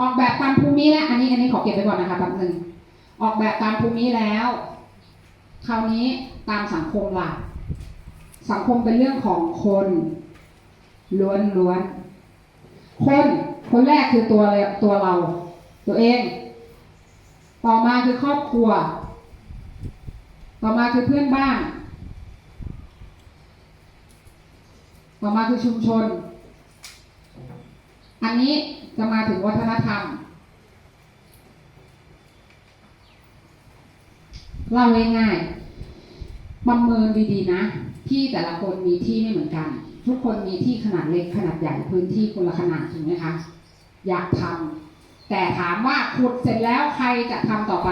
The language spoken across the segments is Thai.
ออกแบบตามภูมิแล้วอันนี้อันนี้ขอเก็บไปก่อนนะคะแป๊บหนึ่งออกแบบตามภูมิแล้ว คราวนี้ตามสังคมล่ะสังคมเป็นเรื่องของคนล้วนล้วนๆคนคนแรกคือตัวเรตัวเรา ตัวเอง ต่อมาคือครอบครัว ต่อมาคือเพื่อนบ้าน ต่อมาคือชุมชน อันนี้จะมาถึงวัฒนธรรม เล่าง่ายๆประเมินดีๆนะ ที่แต่ละคนมีที่ไม่เหมือนกัน ทุกคนมีที่ขนาดเล็กขนาดใหญ่พื้นที่คนละขนาดถูกไหมคะ อยากทำแต่ถามว่าขุดเสร็จแล้วใครจะทำต่อไป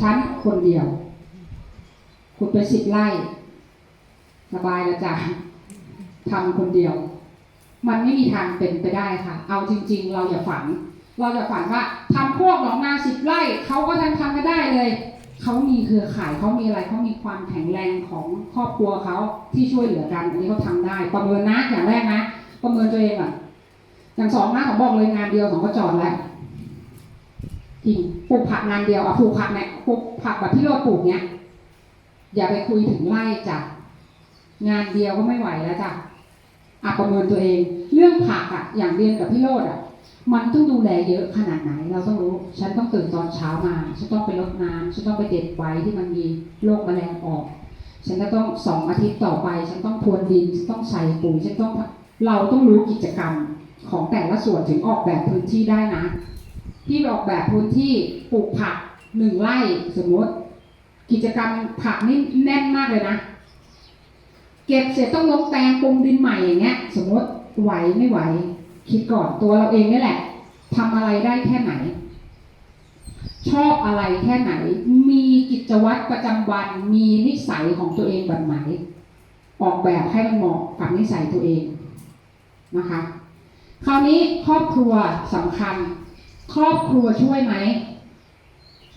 ฉันคนเดียว ขุดไปสิบไร่ สบายล้วจ้ะทำคนเดียว มันไม่มีทางเป็นไปได้ค่ะ เอาจริง ๆ เราอย่าฝัน เราอย่าฝันว่าทำพวกหนองนาสิบไร่เขาก็ทำทำกันได้เลยเขามีเครือข่ายเขามีอะไรเขามีความแข็งแรงของครอบครัวเขาที่ช่วยเหลือกันอันนี้เขาทำได้ ประเมินนะอย่างแรกนะ ประเมินตัวเองก่อนอย่างสองนะผมบอกเลยงานเดียวของก็จอดแล้วจริงปลูกผักงานเดียวอะปลูกผักเนี่ยปลูกผักแบบที่เราปลูกเนี้ยอย่าไปคุยถึงไร่จ้ะงานเดียวก็ไม่ไหวแล้วจ้ะ อะประเมินตัวเอง เรื่องผักอะอย่างเรียนกับพี่โรดอะ มันต้องดูแลเยอะขนาดไหน เราต้องรู้ ฉันต้องตื่นตอนเช้ามาฉันต้องไปรดน้ำฉันต้องไปเด็ดไว้ที่มันมีโรคแมลงออก ฉันก็ต้องสองอาทิตย์ต่อไป ฉันต้องพรวนดินฉันต้องใส่ปุ๋ยฉันต้องเราต้องรู้กิจกรรมของแต่ละส่วนถึงออกแบบพื้นที่ได้นะที่ออกแบบพื้นที่ปลูกผักหนึ่งไร่สมมติ กิจกรรมผักนี่แน่นมากเลยนะ เก็บเสร็จต้องลงแตงปรุงดินใหม่อย่างเงี้ย สมมติไหวไม่ไหว คิดก่อนตัวเราเองนี่แหละทำอะไรได้แค่ไหน ชอบอะไรแค่ไหน มีกิจวัตรประจำวันมีนิสัยของตัวเองแบบไหน ออกแบบให้มันเหมาะกับนิสัยตัวเองนะคะ คราวนี้ครอบครัวสำคัญ ครอบครัวช่วยไหม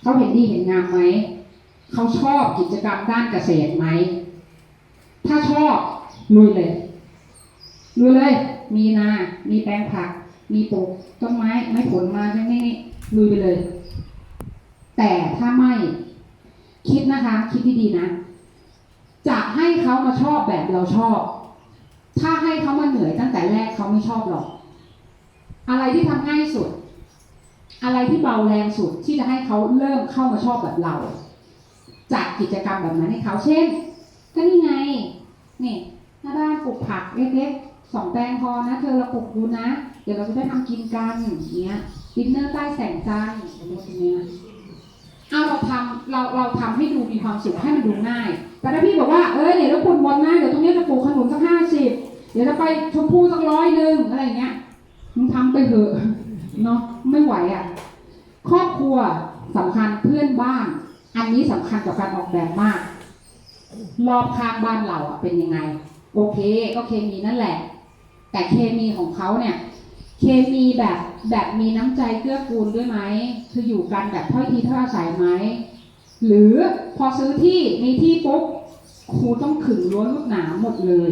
เขาเห็นดีเห็นงามไหมเขาชอบกิจกรรมด้านเกษตรไหม ชอบลุยเลยลุยเลย มีนา มีแปลงผัก มีปลูกต้นไม้ไม้ผลมาใช่ไหมนี่ลุยไปเลย แต่ถ้าไม่คิดนะคะ คิดดีๆนะ จะให้เขามาชอบแบบเราชอบ ถ้าให้เขามาเหนื่อยตั้งแต่แรกเขาไม่ชอบหรอก อะไรที่ทำง่ายสุด อะไรที่เบาแรงสุดที่จะให้เขาเริ่มเข้ามาชอบแบบเราจัดกิจกรรมแบบนั้นให้เขาเช่น ก็นี่ไง นี่หน้าบ้านปลูกผักเล็กๆสองแปลงพอนะ เธอเราปลูกดูนะ เดี๋ยวเราจะได้ทำกินกันอย่างเงี้ยดินเนอร์ใต้แสงจันทร์อย่างเงี้ยเอาเราทำเราเราทำให้ดูมีความสุขให้มันดูง่าย แต่ถ้าพี่บอกว่าเออเดี๋ยวเราปลูกบอลนะเดี๋ยวตรงนี้จะปลูกขนุนสักห้าสิบเดี๋ยวจะไปชมพู่สักร้อยหนึ่งอะไรเงี้ยมึงทำไปเถอะเนาะไม่ไหวอะ ครอบครัวสำคัญเพื่อนบ้าน อันนี้สำคัญกับการออกแบบมาก รอบข้างบ้านเราอะเป็นยังไง โอเค ก็เคมีนั่นแหละ แต่เคมีของเขาเนี่ย เคมีแบบแบบมีน้ำใจเกื้อกูลด้วยไหมคืออยู่กันแบบถ้อยทีถ้อยอาศัยไหมหรือพอซื้อที่มีที่ปุ๊บครูต้องขึงรั้วนลูกหนาหมดเลย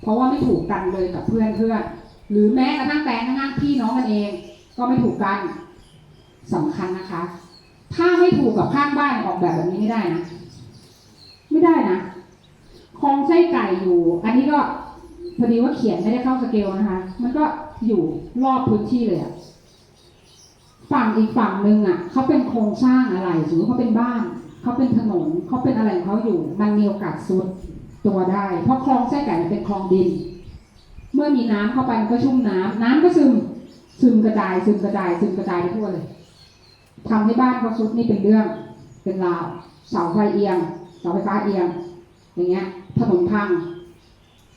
เพราะว่าไม่ถูกกันเลยกับเพื่อนเพื่อนหรือแม้กระทั่งแฟนกระทั่งพี่น้องกันเอง ก็ไม่ถูกกันสำคัญนะคะ ถ้าไม่ถูกกับข้างบ้านออกแบบแบบนี้ไม่ได้นะ ไม่ได้นะคล อยู่ อันนี้ก็พอดีว่าเขียนไม่ได้เข้าสเกลนะคะ มันก็อยู่รอบพื้นที่เลยอะฝั่งอีกฝั่งหนึ่งอะเขาเป็นโครงสร้างอะไรสมมติเขาเป็นบ้านเขาเป็นถนนเขาเป็นอะไรของเขาอยู่ มันมีโอกาสซุดตัวได้ เพราะคลองไส้ไก่เป็นคลองดิน เมื่อมีน้ำเข้าไปมันก็ชุ่มน้ำน้ำก็ซึมซึมกระจายซึมกระจายซึมกระจายไปทั่วเลยทำให้บ้านเขาซุดนี่เป็นเรื่อง เป็นราวเสาไฟเอียงเสาไฟฟ้าเอียง อย่างเงี้ย ถนนพัง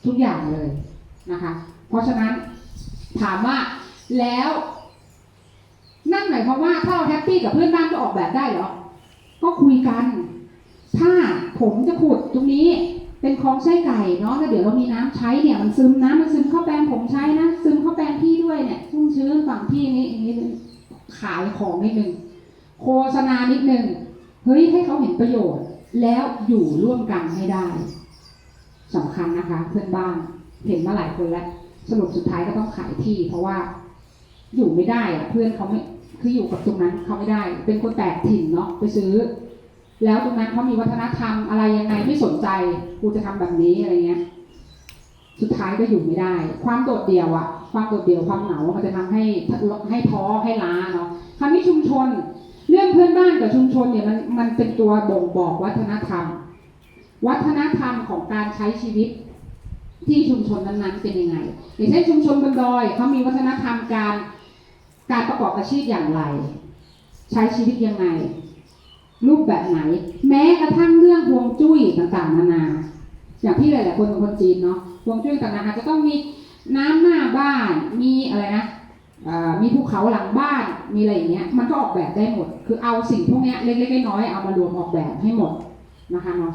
ทุกอย่างเลยนะคะ เพราะฉะนั้นถามว่าแล้ว นั่นหมายความว่าถ้าเราแฮปปี้กับเพื่อนบ้านก็ออกแบบได้เหรอ ก็คุยกัน ถ้าผมจะขุดตรงนี้เป็นคลองไส้ไก่เนาะแล้วเดี๋ยวเรามีน้ำใช้เนี่ยมันซึมน้ำมันซึมเข้าแปลงผมใช้นะซึมเข้าแปลงพี่ด้วยเนี่ยชุ่มชื้นฝั่งพี่นี้อย่างนี้ขายของนิดนึงโฆษณานิดนึงเฮ้ยให้เขาเห็นประโยชน์ แล้วอยู่ร่วมกันให้ได้ สำคัญนะคะ เพื่อนบ้านเห็นมาหลายคนแล้ว สรุปสุดท้ายก็ต้องขายที่ เพราะว่าอยู่ไม่ได้อะเพื่อนเขาไม่คืออยู่กับตรงนั้นเขาไม่ได้ เป็นคนแตกถิ่นเนาะไปซื้อ แล้วตรงนั้นเขามีวัฒนธรรมอะไรยังไงไม่สนใจกูจะทำแบบนี้อะไรเงี้ย สุดท้ายก็อยู่ไม่ได้ ความโดดเดี่ยวอะความโดดเดี่ยวความเหงามันจะทำให้ให้ท้อให้ล้าเนาะคราวนี้ชุมชน เรื่องเพื่อนบ้านกับชุมชนเนี่ยมันมันเป็นตัวบ่งบอกวัฒนธรรม วัฒนธรรมของการใช้ชีวิตที่ชุมชนนั้นๆเป็นยังไง อย่างเช่นชุมชนบนดอยเขามีวัฒนธรรมการการประกอบอาชีพอย่างไร ใช้ชีวิตยังไง รูปแบบไหน แม้กระทั่งเรื่องฮวงจุ้ยต่างๆ นานา อย่างที่หลายๆคนเป็นคนจีนเนาะฮวงจุ้ยต่างๆนานาจะต้องมีน้ำหน้าบ้านมีอะไรนะมีภูเขาหลังบ้านมีอะไรอย่างเงี้ย มันก็ออกแบบได้หมด คือเอาสิ่งพวกนี้เล็กๆน้อยๆเอามารวมออกแบบให้หมดนะคะเนาะ